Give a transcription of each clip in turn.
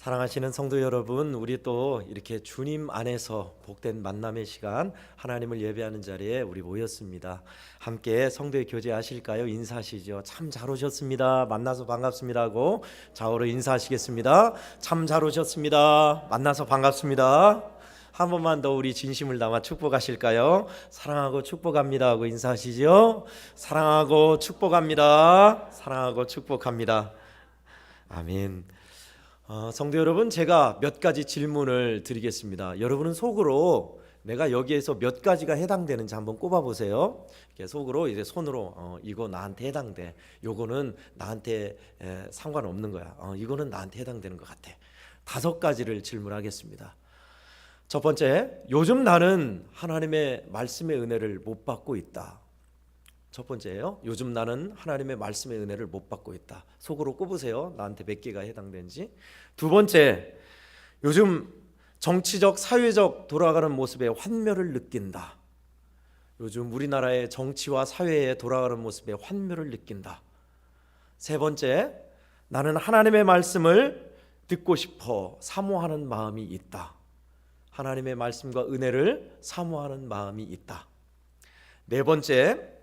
사랑하시는 성도 여러분, 우리 또 이렇게 주님 안에서 복된 만남의 시간 하나님을 예배하는 자리에 우리 모였습니다. 함께 성도의 교제하실까요? 인사하시죠. 참 잘 오셨습니다. 만나서 반갑습니다 하고 좌우로 인사하시겠습니다. 참 잘 오셨습니다. 만나서 반갑습니다. 한 번만 더 우리 진심을 담아 축복하실까요? 사랑하고 축복합니다 하고 인사하시죠. 사랑하고 축복합니다. 사랑하고 축복합니다. 아멘. 어, 성도 여러분, 제가 몇 가지 질문을 드리겠습니다. 여러분은 속으로 내가 여기에서 몇 가지가 해당되는지 한번 꼽아 보세요. 속으로 이제 손으로 어, 이거 나한테 해당돼. 요거는 나한테 에, 상관없는 거야. 어, 이거는 나한테 해당되는 것 같아. 다섯 가지를 질문하겠습니다. 첫 번째, 요즘 나는 하나님의 말씀의 은혜를 못 받고 있다. 첫 번째예요. 요즘 나는 하나님의 말씀의 은혜를 못 받고 있다. 속으로 꼽으세요. 나한테 몇 개가 해당되는지. 두 번째, 요즘 정치적, 사회적 돌아가는 모습에 환멸을 느낀다. 요즘 우리나라의 정치와 사회에 돌아가는 모습에 환멸을 느낀다. 세 번째, 나는 하나님의 말씀을 듣고 싶어 사모하는 마음이 있다. 하나님의 말씀과 은혜를 사모하는 마음이 있다. 네 번째,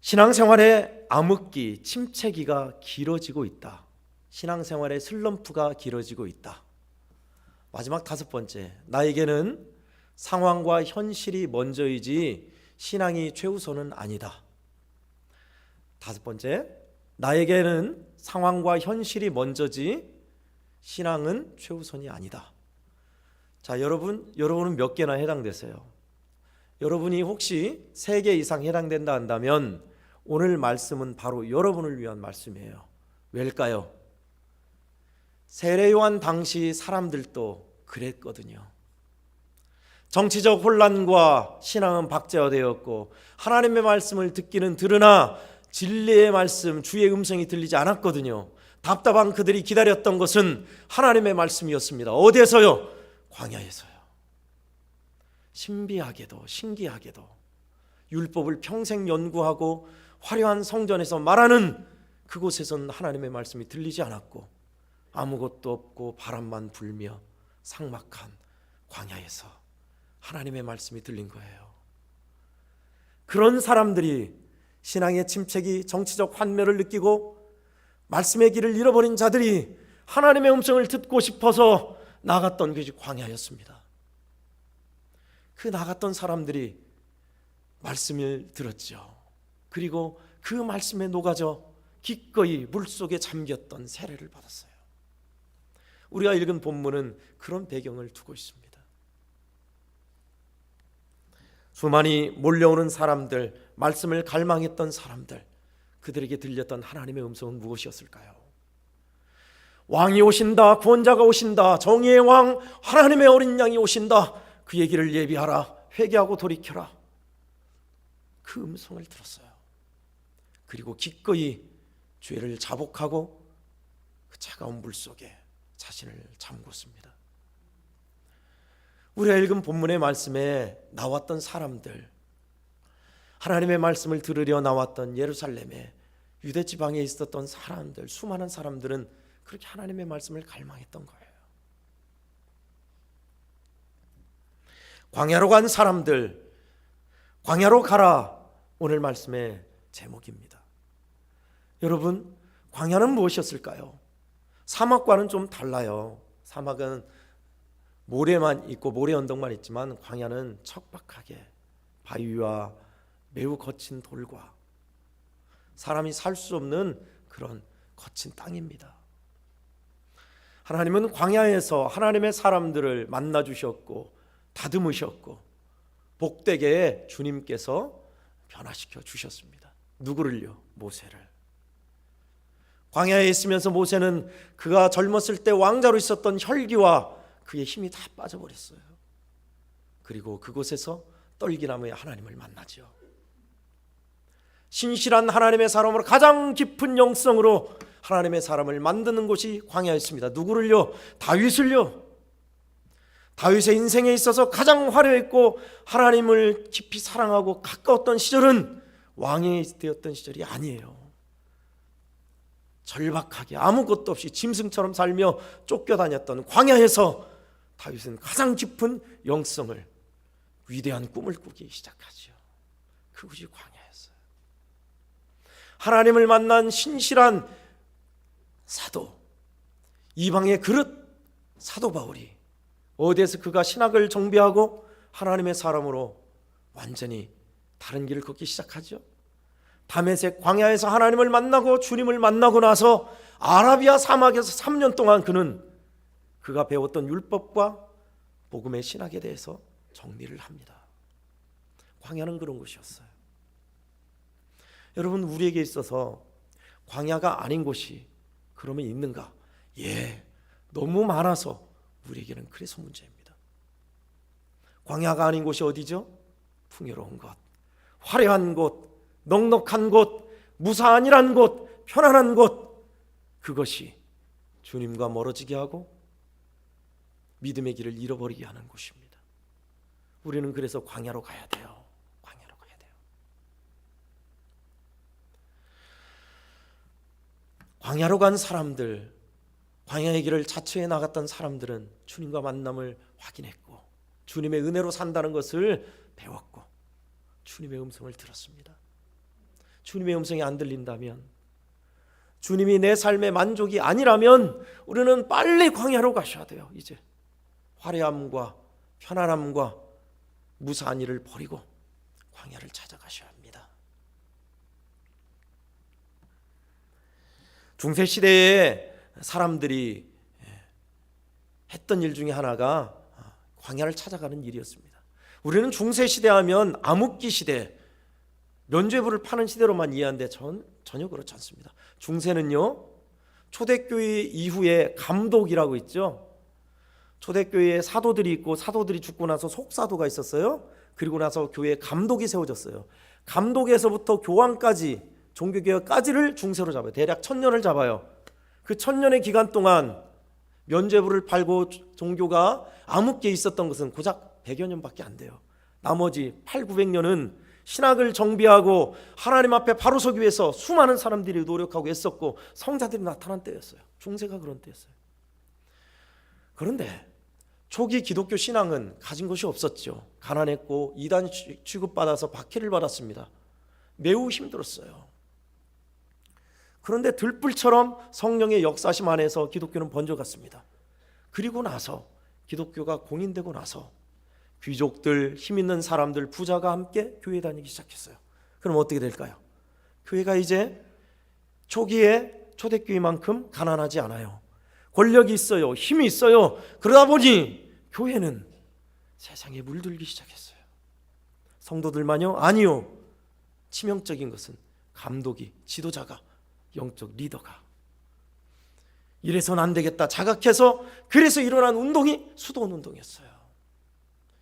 신앙생활의 암흑기, 침체기가 길어지고 있다. 신앙생활의 슬럼프가 길어지고 있다. 마지막 다섯 번째, 나에게는 상황과 현실이 먼저이지 신앙이 최우선은 아니다. 다섯 번째, 나에게는 상황과 현실이 먼저지 신앙은 최우선이 아니다. 자, 여러분, 여러분은 몇 개나 해당되세요? 여러분이 혹시 세 개 이상 해당된다 한다면 오늘 말씀은 바로 여러분을 위한 말씀이에요. 왜일까요? 세례 요한 당시 사람들도 그랬거든요. 정치적 혼란과 신앙은 박제화되었고 하나님의 말씀을 듣기는 들으나 진리의 말씀, 주의 음성이 들리지 않았거든요. 답답한 그들이 기다렸던 것은 하나님의 말씀이었습니다. 어디에서요? 광야에서요. 신비하게도 신기하게도 율법을 평생 연구하고 화려한 성전에서 말하는 그곳에선 하나님의 말씀이 들리지 않았고 아무것도 없고 바람만 불며 삭막한 광야에서 하나님의 말씀이 들린 거예요. 그런 사람들이 신앙의 침체기, 정치적 환멸을 느끼고 말씀의 길을 잃어버린 자들이 하나님의 음성을 듣고 싶어서 나갔던 것이 광야였습니다. 그 나갔던 사람들이 말씀을 들었죠. 그리고 그 말씀에 녹아져 기꺼이 물속에 잠겼던 세례를 받았어요. 우리가 읽은 본문은 그런 배경을 두고 있습니다. 수많이 몰려오는 사람들, 말씀을 갈망했던 사람들, 그들에게 들렸던 하나님의 음성은 무엇이었을까요? 왕이 오신다, 구원자가 오신다, 정의의 왕, 하나님의 어린 양이 오신다. 그 얘기를 예비하라, 회개하고 돌이켜라. 그 음성을 들었어요. 그리고 기꺼이 죄를 자복하고 그 차가운 물 속에 자신을 잠궜습니다. 우리가 읽은 본문의 말씀에 나왔던 사람들, 하나님의 말씀을 들으려 나왔던 예루살렘에 유대 지방에 있었던 사람들, 수많은 사람들은 그렇게 하나님의 말씀을 갈망했던 거예요. 광야로 간 사람들, 광야로 가라. 오늘 말씀의 제목입니다. 여러분, 광야는 무엇이었을까요? 사막과는 좀 달라요. 사막은 모래만 있고 모래 언덕만 있지만 광야는 척박하게 바위와 매우 거친 돌과 사람이 살 수 없는 그런 거친 땅입니다. 하나님은 광야에서 하나님의 사람들을 만나 주셨고 다듬으셨고 복되게 주님께서 변화시켜 주셨습니다. 누구를요? 모세를. 광야에 있으면서 모세는 그가 젊었을 때 왕자로 있었던 혈기와 그의 힘이 다 빠져버렸어요. 그리고 그곳에서 떨기나무의 하나님을 만나죠. 신실한 하나님의 사람으로 가장 깊은 영성으로 하나님의 사람을 만드는 곳이 광야였습니다. 누구를요? 다윗을요. 다윗의 인생에 있어서 가장 화려했고 하나님을 깊이 사랑하고 가까웠던 시절은 왕이 되었던 시절이 아니에요. 절박하게 아무것도 없이 짐승처럼 살며 쫓겨다녔던 광야에서 다윗은 가장 깊은 영성을 위대한 꿈을 꾸기 시작하죠. 그것이 광야였어요. 하나님을 만난 신실한 사도 이방의 그릇 사도 바울이 어디에서 그가 신학을 정비하고 하나님의 사람으로 완전히 다른 길을 걷기 시작하죠. 다메섹 광야에서 하나님을 만나고 주님을 만나고 나서 아라비아 사막에서 3년 동안 그는 그가 배웠던 율법과 복음의 신학에 대해서 정리를 합니다. 광야는 그런 곳이었어요. 여러분 우리에게 있어서 광야가 아닌 곳이 그러면 있는가? 예, 너무 많아서 우리에게는 그래서 문제입니다. 광야가 아닌 곳이 어디죠? 풍요로운 곳, 화려한 곳, 넉넉한 곳, 무사안이란 곳, 편안한 곳, 그것이 주님과 멀어지게 하고 믿음의 길을 잃어버리게 하는 곳입니다. 우리는 그래서 광야로 가야 돼요. 광야로 가야 돼요. 광야로 간 사람들, 광야의 길을 자처해 나갔던 사람들은 주님과 만남을 확인했고 주님의 은혜로 산다는 것을 배웠고 주님의 음성을 들었습니다. 주님의 음성이 안 들린다면 주님이 내 삶의 만족이 아니라면 우리는 빨리 광야로 가셔야 돼요. 이제 화려함과 편안함과 무사한 일을 버리고 광야를 찾아가셔야 합니다. 중세 시대에 사람들이 했던 일 중에 하나가 광야를 찾아가는 일이었습니다. 우리는 중세 시대 하면 암흑기 시대, 면죄부를 파는 시대로만 이해하는데 전 전혀 그렇지 않습니다. 중세는요 초대교회 이후에 감독이라고 있죠. 초대교회에 사도들이 있고 사도들이 죽고 나서 속사도가 있었어요. 그리고 나서 교회 감독이 세워졌어요. 감독에서부터 교황까지 종교개혁까지를 중세로 잡아요. 대략 천년을 잡아요. 그 천년의 기간 동안 면죄부를 팔고 종교가 암흑기에 있었던 것은 고작 100여 년밖에 안 돼요. 나머지 8, 900년은 신학을 정비하고 하나님 앞에 바로 서기 위해서 수많은 사람들이 노력하고 애썼고 성자들이 나타난 때였어요. 중세가 그런 때였어요. 그런데 초기 기독교 신앙은 가진 것이 없었죠. 가난했고 이단 취급받아서 박해를 받았습니다. 매우 힘들었어요. 그런데 들불처럼 성령의 역사심 안에서 기독교는 번져갔습니다. 그리고 나서 기독교가 공인되고 나서 귀족들, 힘 있는 사람들, 부자가 함께 교회 다니기 시작했어요. 그럼 어떻게 될까요? 교회가 이제 초기에 초대교회만큼 가난하지 않아요. 권력이 있어요. 힘이 있어요. 그러다 보니 교회는 세상에 물들기 시작했어요. 성도들만요? 아니요. 치명적인 것은 감독이, 지도자가, 영적 리더가 이래서는 안 되겠다 자각해서 그래서 일어난 운동이 수도원 운동이었어요.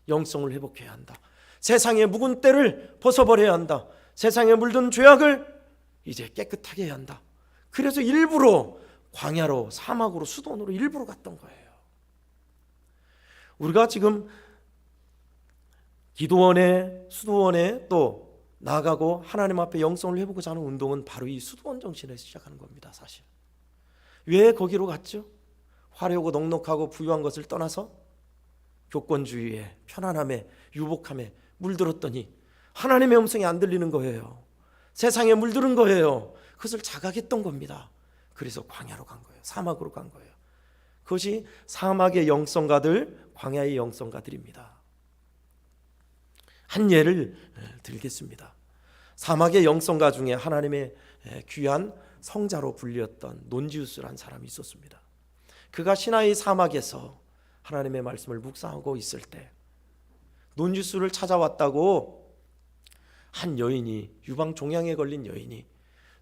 영성을 회복해야 한다. 세상의 묵은 때를 벗어버려야 한다. 세상에 물든 죄악을 이제 깨끗하게 해야 한다. 그래서 일부러 광야로 사막으로 수도원으로 일부러 갔던 거예요. 우리가 지금 기도원에 수도원에 또 나가고 하나님 앞에 영성을 회복하자 하는 운동은 바로 이 수도원 정신에서 시작하는 겁니다. 사실 왜 거기로 갔죠? 화려하고 넉넉하고 부유한 것을 떠나서 교권주의에 편안함에 유복함에 물들었더니 하나님의 음성이 안 들리는 거예요. 세상에 물들은 거예요. 그것을 자각했던 겁니다. 그래서 광야로 간 거예요. 사막으로 간 거예요. 그것이 사막의 영성가들, 광야의 영성가들입니다. 한 예를 들겠습니다. 사막의 영성가 중에 하나님의 귀한 성자로 불렸던 논지우스란 사람이 있었습니다. 그가 시나이 사막에서 하나님의 말씀을 묵상하고 있을 때 논지우스를 찾아왔다고 한 여인이 유방 종양에 걸린 여인이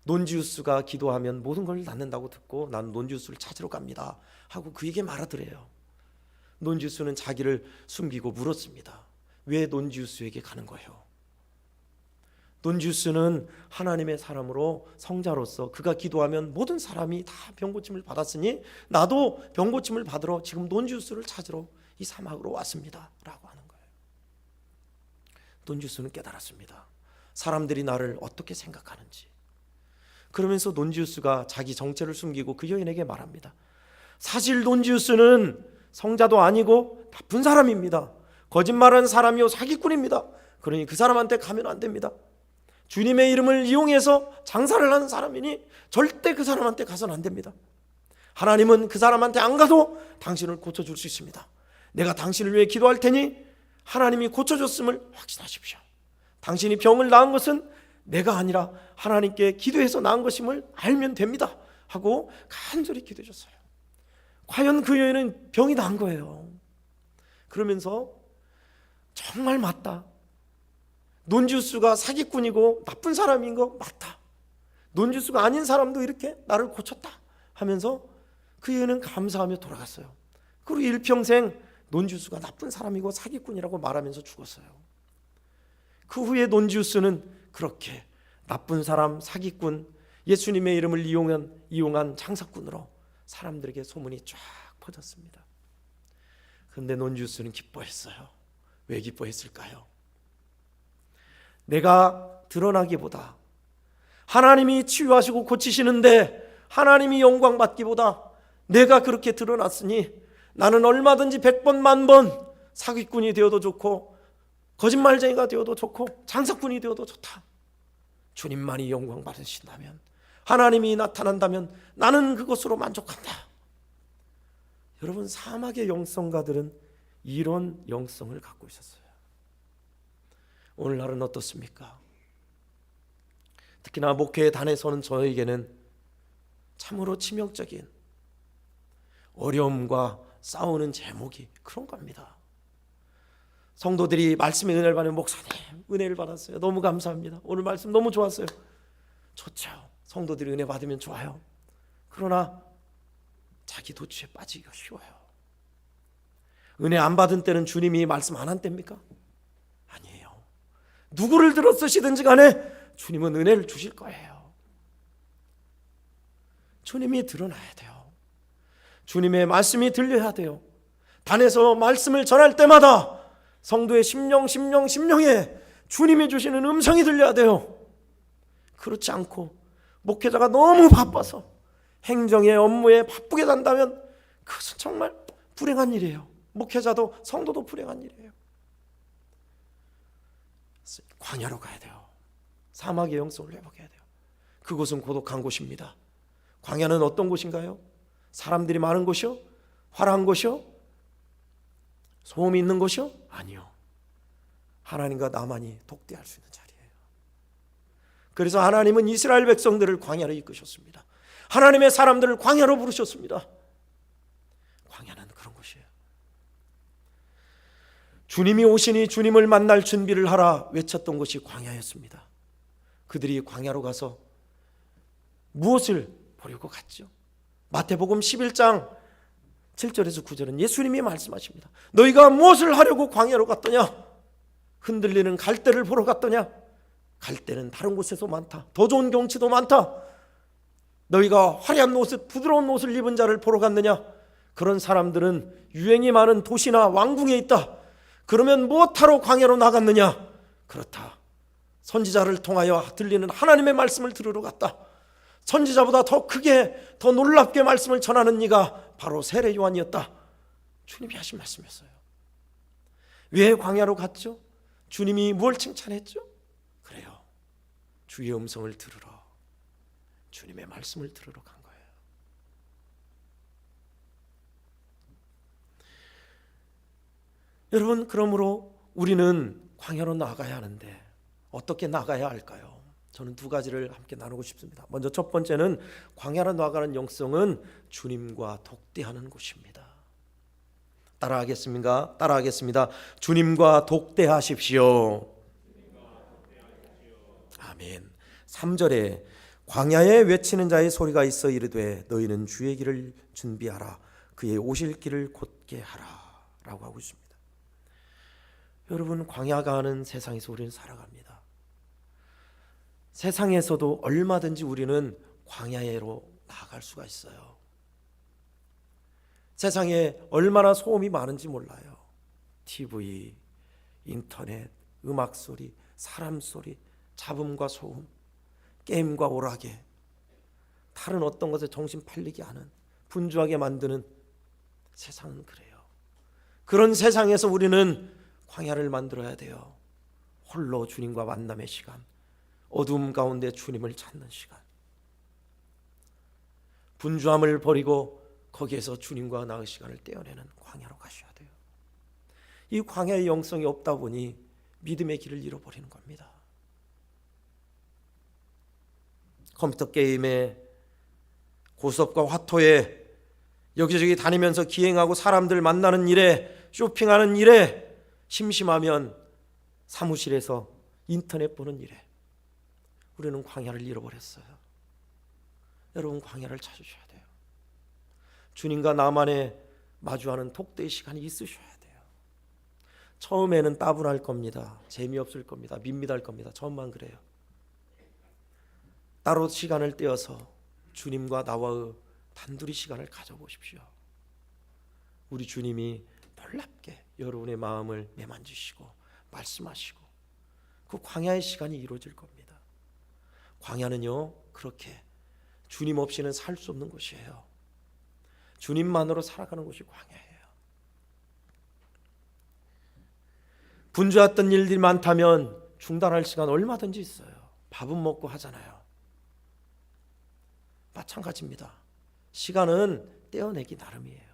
논지우스가 기도하면 모든 걸 낫는다고 듣고 난 논지우스를 찾으러 갑니다 하고 그에게 말하더래요. 논지우스는 자기를 숨기고 물었습니다. 왜 논지우스에게 가는 거예요? 논지우스는 하나님의 사람으로 성자로서 그가 기도하면 모든 사람이 다 병고침을 받았으니 나도 병고침을 받으러 지금 논지우스를 찾으러 이 사막으로 왔습니다라고 하는 거예요. 논지우스는 깨달았습니다. 사람들이 나를 어떻게 생각하는지 그러면서 논지우스가 자기 정체를 숨기고 그 여인에게 말합니다. 사실 논지우스는 성자도 아니고 나쁜 사람입니다. 거짓말하는 사람이요 사기꾼입니다. 그러니 그 사람한테 가면 안 됩니다. 주님의 이름을 이용해서 장사를 하는 사람이니 절대 그 사람한테 가서는 안 됩니다. 하나님은 그 사람한테 안 가도 당신을 고쳐줄 수 있습니다. 내가 당신을 위해 기도할 테니 하나님이 고쳐줬음을 확신하십시오. 당신이 병을 나은 것은 내가 아니라 하나님께 기도해서 나은 것임을 알면 됩니다. 하고 간절히 기도해 줬어요. 과연 그 여인은 병이 난 거예요. 그러면서 정말 맞다. 논지우스가 사기꾼이고 나쁜 사람인 거 맞다. 논지우스가 아닌 사람도 이렇게 나를 고쳤다 하면서 그 여인은 감사하며 돌아갔어요. 그리고 일평생 논지우스가 나쁜 사람이고 사기꾼이라고 말하면서 죽었어요. 그 후에 논지우스는 그렇게 나쁜 사람, 사기꾼, 예수님의 이름을 이용한 이용한 장사꾼으로 사람들에게 소문이 쫙 퍼졌습니다. 그런데 논지우스는 기뻐했어요. 왜 기뻐했을까요? 내가 드러나기보다 하나님이 치유하시고 고치시는데 하나님이 영광 받기보다 내가 그렇게 드러났으니 나는 얼마든지 백번 만번 사기꾼이 되어도 좋고 거짓말쟁이가 되어도 좋고 장사꾼이 되어도 좋다. 주님만이 영광 받으신다면 하나님이 나타난다면 나는 그것으로 만족한다. 여러분 사막의 영성가들은 이런 영성을 갖고 있었어요. 오늘날은 어떻습니까? 특히나 목회의 단에서는 저에게는 참으로 치명적인 어려움과 싸우는 제목이 그런 겁니다. 성도들이 말씀의 은혜를 받는 목사님 은혜를 받았어요. 너무 감사합니다. 오늘 말씀 너무 좋았어요. 좋죠. 성도들이 은혜 받으면 좋아요. 그러나 자기 도취에 빠지기가 쉬워요. 은혜 안 받은 때는 주님이 말씀 안 한 때입니까? 누구를 들어 쓰시든지 간에 주님은 은혜를 주실 거예요. 주님이 드러나야 돼요. 주님의 말씀이 들려야 돼요. 단에서 말씀을 전할 때마다 성도의 심령, 심령, 심령에 주님이 주시는 음성이 들려야 돼요. 그렇지 않고 목회자가 너무 바빠서 행정의 업무에 바쁘게 산다면 그것은 정말 불행한 일이에요. 목회자도 성도도 불행한 일이에요. 광야로 가야 돼요. 사막의 영성을 회복해야 돼요. 그곳은 고독한 곳입니다. 광야는 어떤 곳인가요? 사람들이 많은 곳이요? 화려한 곳이요? 소음이 있는 곳이요? 아니요. 하나님과 나만이 독대할 수 있는 자리예요. 그래서 하나님은 이스라엘 백성들을 광야로 이끄셨습니다. 하나님의 사람들을 광야로 부르셨습니다. 광야는 그런 곳이에요. 주님이 오시니 주님을 만날 준비를 하라 외쳤던 것이 광야였습니다. 그들이 광야로 가서 무엇을 보려고 갔죠? 마태복음 11장 7절에서 9절은 예수님이 말씀하십니다. 너희가 무엇을 하려고 광야로 갔더냐? 흔들리는 갈대를 보러 갔더냐? 갈대는 다른 곳에서 많다. 더 좋은 경치도 많다. 너희가 화려한 옷을 부드러운 옷을 입은 자를 보러 갔느냐? 그런 사람들은 유행이 많은 도시나 왕궁에 있다. 그러면 무엇하러 광야로 나갔느냐? 그렇다. 선지자를 통하여 들리는 하나님의 말씀을 들으러 갔다. 선지자보다 더 크게 더 놀랍게 말씀을 전하는 네가 바로 세례 요한이었다. 주님이 하신 말씀이었어요. 왜 광야로 갔죠? 주님이 뭘 칭찬했죠? 그래요. 주의 음성을 들으러 주님의 말씀을 들으러 간 거예요. 여러분 그러므로 우리는 광야로 나가야 하는데 어떻게 나가야 할까요? 저는 두 가지를 함께 나누고 싶습니다. 먼저 첫 번째는 광야로 나가는 영성은 주님과 독대하는 곳입니다. 따라하겠습니까? 따라하겠습니다. 주님과 독대하십시오. 아멘. 3절에 광야에 외치는 자의 소리가 있어 이르되 너희는 주의 길을 준비하라 그의 오실 길을 곧게 하라라고 하고 있습니다. 여러분 광야가 하는 세상에서 우리는 살아갑니다. 세상에서도 얼마든지 우리는 광야로 나아갈 수가 있어요. 세상에 얼마나 소음이 많은지 몰라요. TV, 인터넷, 음악 소리, 사람 소리, 잡음과 소음, 게임과 오락에 다른 어떤 것에 정신 팔리게 하는 분주하게 만드는 세상은 그래요. 그런 세상에서 우리는 광야를 만들어야 돼요. 홀로 주님과 만남의 시간, 어둠 가운데 주님을 찾는 시간. 분주함을 버리고 거기에서 주님과 나의 시간을 떼어내는 광야로 가셔야 돼요. 이 광야의 영성이 없다 보니 믿음의 길을 잃어버리는 겁니다. 컴퓨터 게임에 고스톱과 화토에 여기저기 다니면서 기행하고 사람들 만나는 일에 쇼핑하는 일에 심심하면 사무실에서 인터넷 보는 일에 우리는 광야를 잃어버렸어요. 여러분 광야를 찾으셔야 돼요. 주님과 나만의 마주하는 독대의 시간이 있으셔야 돼요. 처음에는 따분할 겁니다. 재미없을 겁니다. 밋밋할 겁니다. 처음만 그래요. 따로 시간을 떼어서 주님과 나와의 단둘이 시간을 가져보십시오. 우리 주님이 놀랍게 여러분의 마음을 매만지시고 말씀하시고 그 광야의 시간이 이루어질 겁니다. 광야는요 그렇게 주님 없이는 살 수 없는 곳이에요. 주님만으로 살아가는 곳이 광야예요. 분주했던 일들이 많다면 중단할 시간 얼마든지 있어요. 밥은 먹고 하잖아요. 마찬가지입니다. 시간은 떼어내기 나름이에요.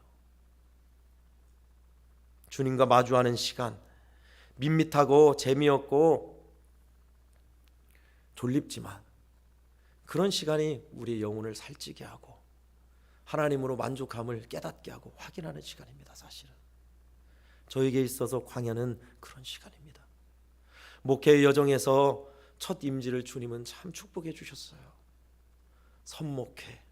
주님과 마주하는 시간, 밋밋하고 재미없고 졸립지만 그런 시간이 우리의 영혼을 살찌게 하고 하나님으로 만족함을 깨닫게 하고 확인하는 시간입니다. 사실은 저에게 있어서 광야는 그런 시간입니다. 목회의 여정에서 첫 임지를 주님은 참 축복해 주셨어요. 선목회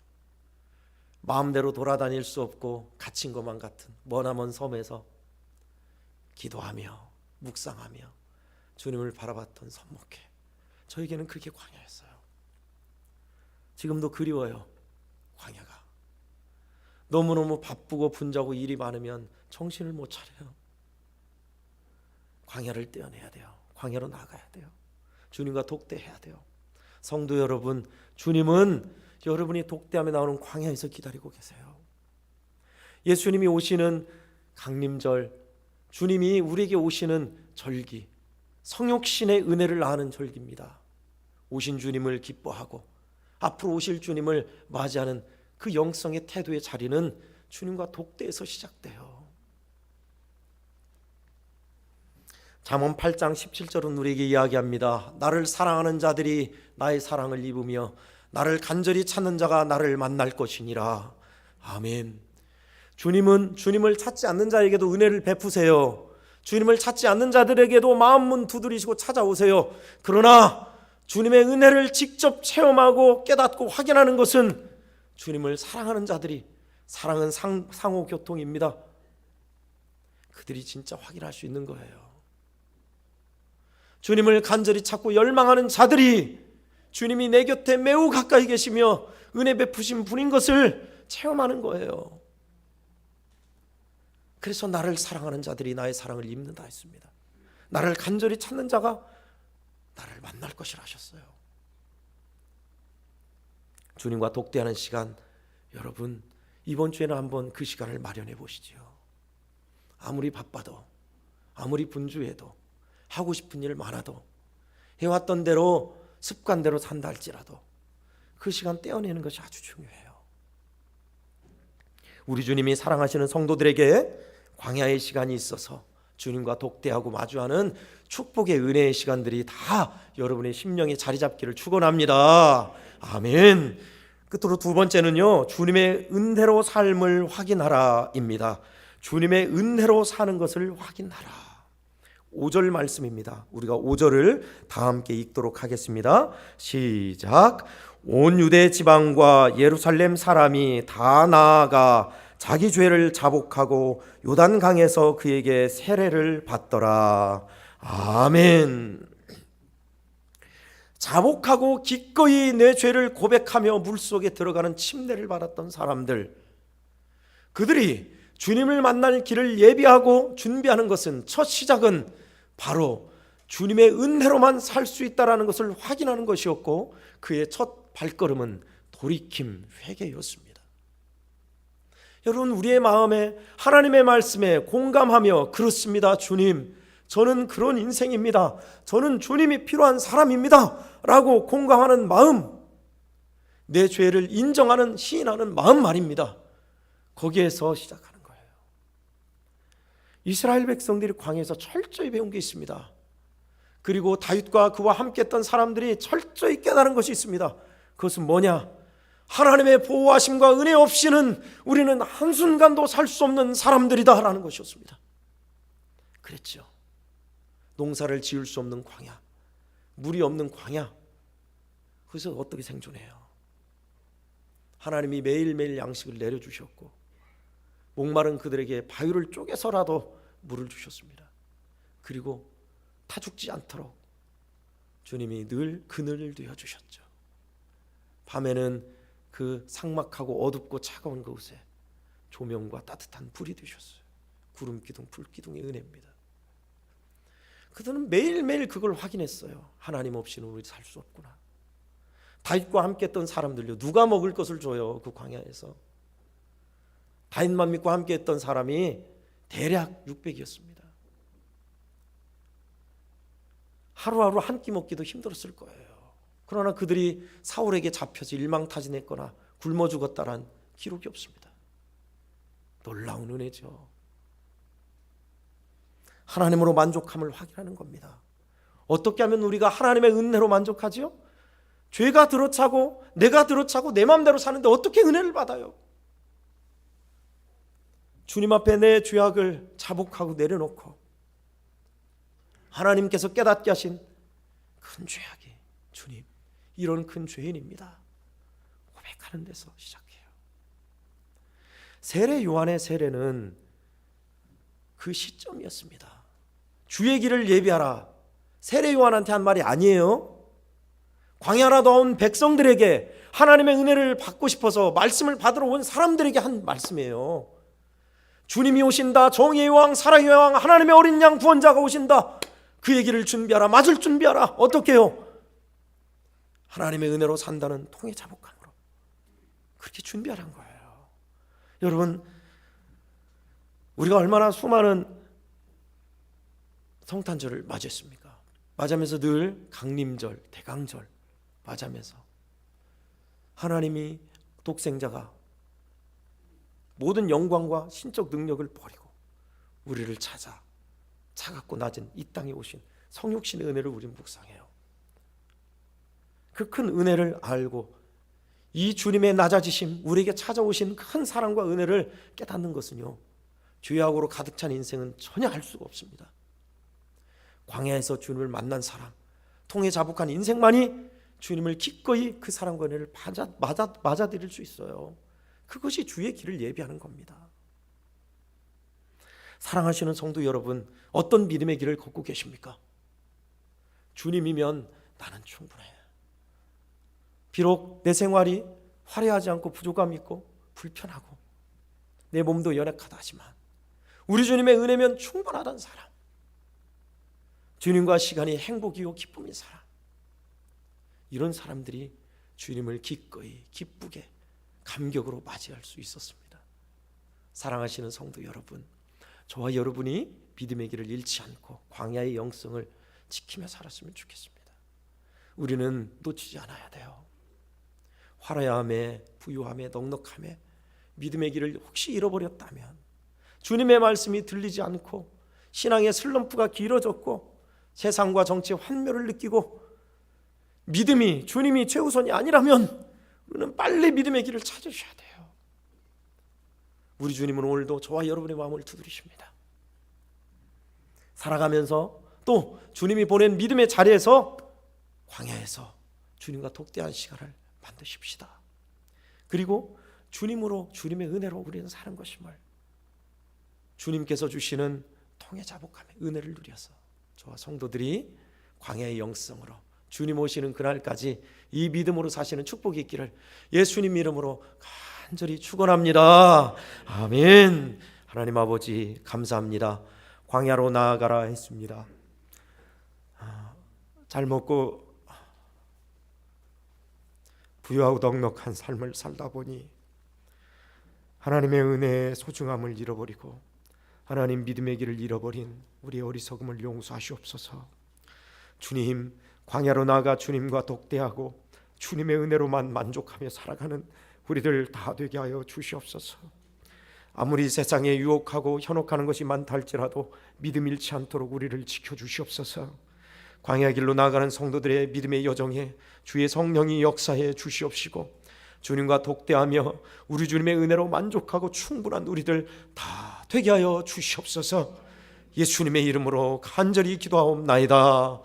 마음대로 돌아다닐 수 없고 갇힌 것만 같은 머나먼 섬에서 기도하며 묵상하며 주님을 바라봤던 선목회 저에게는 그게 광야였어요. 지금도 그리워요. 광야가 너무너무 바쁘고 분주하고 일이 많으면 정신을 못 차려요. 광야를 떼어내야 돼요. 광야로 나가야 돼요. 주님과 독대해야 돼요. 성도 여러분, 주님은 여러분이 독대함에 나오는 광야에서 기다리고 계세요. 예수님이 오시는 강림절, 주님이 우리에게 오시는 절기, 성육신의 은혜를 아는 절기입니다. 오신 주님을 기뻐하고 앞으로 오실 주님을 맞이하는 그 영성의 태도의 자리는 주님과 독대에서 시작돼요. 잠언 8장 17절은 우리에게 이야기합니다. 나를 사랑하는 자들이 나의 사랑을 입으며 나를 간절히 찾는 자가 나를 만날 것이니라. 아멘. 주님은 주님을 찾지 않는 자에게도 은혜를 베푸세요. 주님을 찾지 않는 자들에게도 마음 문 두드리시고 찾아오세요. 그러나 주님의 은혜를 직접 체험하고 깨닫고 확인하는 것은 주님을 사랑하는 자들이 사랑은 상, 상호 교통입니다. 그들이 진짜 확인할 수 있는 거예요. 주님을 간절히 찾고 열망하는 자들이 주님이 내 곁에 매우 가까이 계시며 은혜 베푸신 분인 것을 체험하는 거예요. 그래서 나를 사랑하는 자들이 나의 사랑을 입는다 했습니다. 나를 간절히 찾는 자가 나를 만날 것이라 하셨어요. 주님과 독대하는 시간 여러분 이번 주에는 한번 그 시간을 마련해 보시지요. 아무리 바빠도 아무리 분주해도 하고 싶은 일 많아도 해왔던 대로 습관대로 산다 할지라도 그 시간 떼어내는 것이 아주 중요해요. 우리 주님이 사랑하시는 성도들에게 광야의 시간이 있어서 주님과 독대하고 마주하는 축복의 은혜의 시간들이 다 여러분의 심령에 자리 잡기를 축원합니다. 아멘. 끝으로 두 번째는요. 주님의 은혜로 삶을 확인하라입니다. 주님의 은혜로 사는 것을 확인하라. 5절 말씀입니다. 우리가 5절을 다 함께 읽도록 하겠습니다. 시작. 온 유대 지방과 예루살렘 사람이 다 나아가 자기 죄를 자복하고 요단 강에서 그에게 세례를 받더라. 아멘. 자복하고 기꺼이 내 죄를 고백하며 물속에 들어가는 침례를 받았던 사람들. 그들이 주님을 만날 길을 예비하고 준비하는 것은 첫 시작은 바로 주님의 은혜로만 살 수 있다라는 것을 확인하는 것이었고 그의 첫 발걸음은 돌이킴 회개였습니다. 여러분 우리의 마음에 하나님의 말씀에 공감하며 그렇습니다. 주님, 저는 그런 인생입니다. 저는 주님이 필요한 사람입니다. 라고 공감하는 마음, 내 죄를 인정하는 시인하는 마음 말입니다. 거기에서 시작하는 거예요. 이스라엘 백성들이 광야에서 철저히 배운 게 있습니다. 그리고 다윗과 그와 함께 했던 사람들이 철저히 깨달은 것이 있습니다. 그것은 뭐냐? 하나님의 보호하심과 은혜 없이는 우리는 한순간도 살 수 없는 사람들이다라는 것이었습니다. 그랬죠. 농사를 지을 수 없는 광야, 물이 없는 광야. 그래서 어떻게 생존해요? 하나님이 매일매일 양식을 내려주셨고 목마른 그들에게 바위를 쪼개서라도 물을 주셨습니다. 그리고 타 죽지 않도록 주님이 늘 그늘을 되어 주셨죠. 밤에는 그 삭막하고 어둡고 차가운 곳에 조명과 따뜻한 불이 되셨어요. 구름 기둥, 불 기둥의 은혜입니다. 그들은 매일매일 그걸 확인했어요. 하나님 없이는 우리 살 수 없구나. 다윗과 함께 했던 사람들요. 누가 먹을 것을 줘요? 그 광야에서. 다윗만 믿고 함께 했던 사람이 대략 600이었습니다. 하루하루 한 끼 먹기도 힘들었을 거예요. 그러나 그들이 사울에게 잡혀서 일망타진했거나 굶어 죽었다란 기록이 없습니다. 놀라운 은혜죠. 하나님으로 만족함을 확인하는 겁니다. 어떻게 하면 우리가 하나님의 은혜로 만족하지요? 죄가 들어차고 내가 들어차고 내 마음대로 사는데 어떻게 은혜를 받아요? 주님 앞에 내 죄악을 자복하고 내려놓고 하나님께서 깨닫게 하신 큰 죄악이 주님 이런 큰 죄인입니다. 고백하는 데서 시작해요. 세례 요한의 세례는 그 시점이었습니다. 주의 길을 예비하라. 세례 요한한테 한 말이 아니에요. 광야라 나온 백성들에게 하나님의 은혜를 받고 싶어서 말씀을 받으러 온 사람들에게 한 말씀이에요. 주님이 오신다. 정의의 왕, 사랑의 왕, 하나님의 어린 양 구원자가 오신다. 그 얘기를 준비하라. 맞을 준비하라. 어떻게 해요? 하나님의 은혜로 산다는 통의 자복함으로 그렇게 준비하란 거예요. 여러분, 우리가 얼마나 수많은 성탄절을 맞이했습니까? 맞으면서 늘 강림절, 대강절 맞으면서 하나님이 독생자가 모든 영광과 신적 능력을 버리고 우리를 찾아 차갑고 낮은 이 땅에 오신 성육신의 은혜를 우리는 묵상해요. 그 큰 은혜를 알고 이 주님의 낮아지심, 우리에게 찾아오신 큰 사랑과 은혜를 깨닫는 것은요. 죄악으로 가득 찬 인생은 전혀 알 수가 없습니다. 광야에서 주님을 만난 사람, 통해 자복한 인생만이 주님을 기꺼이 그 사랑과 은혜를 맞아, 맞아, 맞아들일 수 있어요. 그것이 주의 길을 예비하는 겁니다. 사랑하시는 성도 여러분, 어떤 믿음의 길을 걷고 계십니까? 주님이면 나는 충분해. 비록 내 생활이 화려하지 않고 부족함이 있고 불편하고 내 몸도 연약하다 하지만 우리 주님의 은혜면 충분하다는 사람. 주님과 시간이 행복이요 기쁨인 사람. 이런 사람들이 주님을 기꺼이 기쁘게 감격으로 맞이할 수 있었습니다. 사랑하시는 성도 여러분, 저와 여러분이 믿음의 길을 잃지 않고 광야의 영성을 지키며 살았으면 좋겠습니다. 우리는 놓치지 않아야 돼요. 화려함에 부유함에 넉넉함에 믿음의 길을 혹시 잃어버렸다면 주님의 말씀이 들리지 않고 신앙의 슬럼프가 길어졌고 세상과 정치의 환멸을 느끼고 믿음이 주님이 최우선이 아니라면 우리는 빨리 믿음의 길을 찾으셔야 돼요. 우리 주님은 오늘도 저와 여러분의 마음을 두드리십니다. 살아가면서 또 주님이 보낸 믿음의 자리에서 광야에서 주님과 독대한 시간을 만드십시다. 그리고 주님으로 주님의 은혜로 우리는 사는 것임을 주님께서 주시는 통해 자복함의 은혜를 누려서 저와 성도들이 광야의 영성으로 주님 오시는 그날까지 이 믿음으로 사시는 축복이 있기를 예수님 이름으로 간절히 축원합니다. 아멘. 하나님 아버지 감사합니다. 광야로 나아가라 했습니다. 아, 잘 먹고 부유하고 넉넉한 삶을 살다 보니 하나님의 은혜의 소중함을 잃어버리고 하나님 믿음의 길을 잃어버린 우리의 어리석음을 용서하시옵소서. 주님 광야로 나가 주님과 독대하고 주님의 은혜로만 만족하며 살아가는 우리들 다 되게 하여 주시옵소서. 아무리 세상에 유혹하고 현혹하는 것이 많다 할지라도 믿음 잃지 않도록 우리를 지켜 주시옵소서. 광야 길로 나가는 성도들의 믿음의 여정에 주의 성령이 역사해 주시옵시고 주님과 독대하며 우리 주님의 은혜로 만족하고 충분한 우리들 다 되게 하여 주시옵소서. 예수님의 이름으로 간절히 기도하옵나이다.